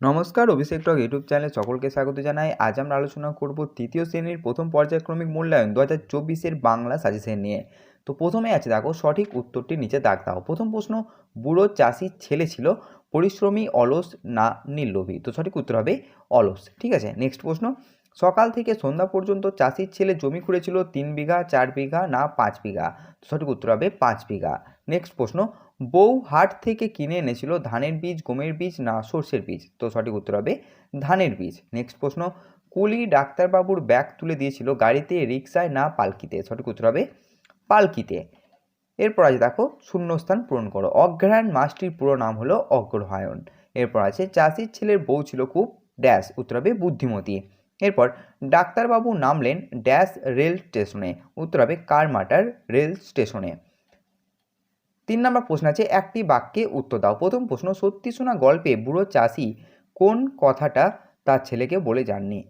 নমস্কার, অভিষেক টক ইউটিউব চ্যানেলে সকলকে স্বাগত জানাই। আজ আমরা আলোচনা করব তৃতীয় শ্রেণির প্রথম পর্যায়ক্রমিক মূল্যায়ন দু হাজার চব্বিশের বাংলা সাজেশন নিয়ে। তো প্রথমে আছে দেখো, সঠিক উত্তরটি নিচে দাগ দাও। প্রথম প্রশ্ন, বুড়ো চাষির ছেলে ছিল, পরিশ্রমী অলস না নির্লোভী? তো সঠিক উত্তর হবে অলস। ঠিক আছে নেক্সট প্রশ্ন সকাল থেকে সন্ধ্যা পর্যন্ত চাষির ছেলে জমি খুঁড়েছিল তিন বিঘা, চার বিঘা, না পাঁচ বিঘা। সঠিক উত্তর হবে পাঁচ বিঘা। নেক্সট প্রশ্ন, বউ হাট থেকে কিনে এনেছিল ধানের বীজ, গমের বীজ, না সর্ষের বীজ? তো সঠিক উত্তর হবে ধানের বীজ। নেক্সট প্রশ্ন, কুলি ডাক্তারবাবুর ব্যাগ তুলে দিয়েছিল গাড়িতে, রিক্সায়, না পালকিতে? সঠিক উত্তর হবে পালকিতে। এরপর আছে দেখো, শূন্যস্থান পূরণ করো। অগ্রহায়ণ মাসটির পুরো নাম হলো অগ্রহায়ণ। এরপর আছে, চাষির ছেলের বউ ছিল খুব ড্যাশ। উত্তর হবে বুদ্ধিমতী। এরপর ডাক্তারবাবু নামলেন ড্যাশ রেল স্টেশনে উত্তর হবে কারমাটার রেল স্টেশনে। তিন নম্বর প্রশ্ন আছে, একটি বাক্যে উত্তর দাও। প্রথম প্রশ্ন, সত্যি শোনা গল্পে বুড়ো চাষি কোন কথাটা তার ছেলেকে বলে যাননি?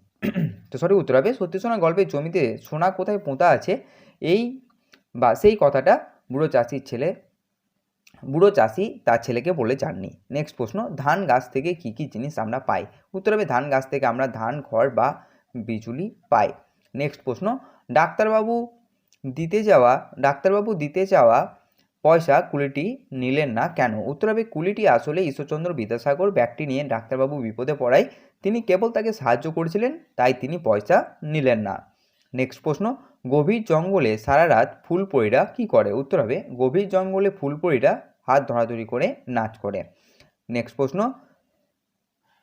তো সঠিক উত্তর হবে সত্যি শোনা গল্পে জমিতে সোনা কোথায় পোঁতা আছে? এই বা সেই কথাটা বুড়ো চাষির ছেলে বুড়ো চাষি তার ছেলেকে বলে যাননি। নেক্সট প্রশ্ন, ধান গাছ থেকে কী কী জিনিস আমরা পাই? উত্তর হবে, ধান গাছ থেকে আমরা ধান, খড় বা বিজুলি পাই। নেক্সট প্রশ্ন, ডাক্তারবাবু দিতে যাওয়া, ডাক্তারবাবু দিতে যাওয়া পয়সা কুলিটি নিলেন না কেন? উত্তর হবে কুলিটি আসলে ঈশ্বরচন্দ্র বিদ্যাসাগর ব্যাগটি নিয়ে ডাক্তারবাবু বিপদে পড়ায়। তিনি কেবল তাকে সাহায্য করেছিলেন, তাই তিনি পয়সা নিলেন না। নেক্সট প্রশ্ন, গভীর জঙ্গলে সারা রাত ফুলপরিরা কী করে? উত্তর হবে, গভীর জঙ্গলে ফুলপরিরা হাত ধরাধরি করে নাচ করে। নেক্সট প্রশ্ন।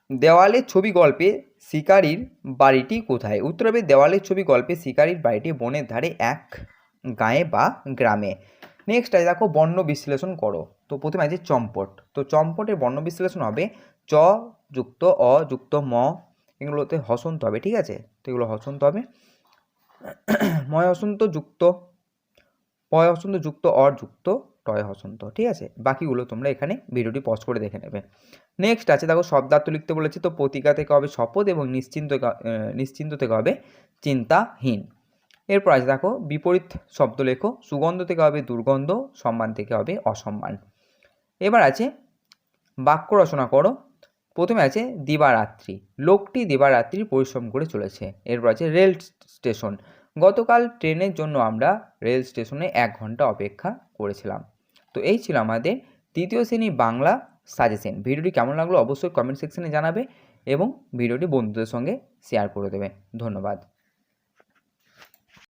দেওয়ালের ছবি গল্পে শিকারির বাড়িটি কোথায়? উত্তর হবে দেওয়ালের ছবি গল্পে শিকারির বাড়িটি বনের ধারে এক গাঁয়ে বা গ্রামে। নেক্সট আছে দেখো বর্ণ বিশ্লেষণ করো। তো প্রথমে আছে চম্পট। তো চম্পটের বর্ণ বিশ্লেষণ হবে চ যুক্ত, অ যুক্ত, ম। এগুলোতে হসন্ত হবে, ঠিক আছে? তো এগুলো হসন্ত হবে। ময় হসন্ত যুক্ত পয় হসন্ত যুক্ত, অর যুক্ত, টয় হসন্ত, ঠিক আছে? বাকিগুলো তোমরা এখানে ভিডিওটি পজ করে দেখে নেবে। নেক্সট আছে দেখো, শব্দার্থ লিখতে বলেছি তো প্রতিকা থেকে হবে শপথ এবং নিশ্চিন্ত নিশ্চিন্ত থেকে হবে চিন্তাহীন। এরপর আছে দেখো, বিপরীত শব্দ লেখো, সুগন্ধ থেকে হবে দুর্গন্ধ, সম্মান থেকে হবে অসম্মান। এবার আছে, বাক্য রচনা করো, প্রথমে আছে দিবারাত্রি, লোকটি দিবারাত্রি পরিশ্রম করে চলেছে। এরপর আছে রেল স্টেশন গতকাল ট্রেনের জন্য আমরা রেল স্টেশনে এক ঘণ্টা অপেক্ষা করেছিলাম। তো এই ছিল আমাদের তৃতীয় শ্রেণি বাংলা সাজেশন। ভিডিওটি কেমন লাগল অবশ্যই কমেন্ট সেকশনে জানাবে এবং ভিডিওটি বন্ধুদের সঙ্গে শেয়ার করে দেবে। ধন্যবাদ।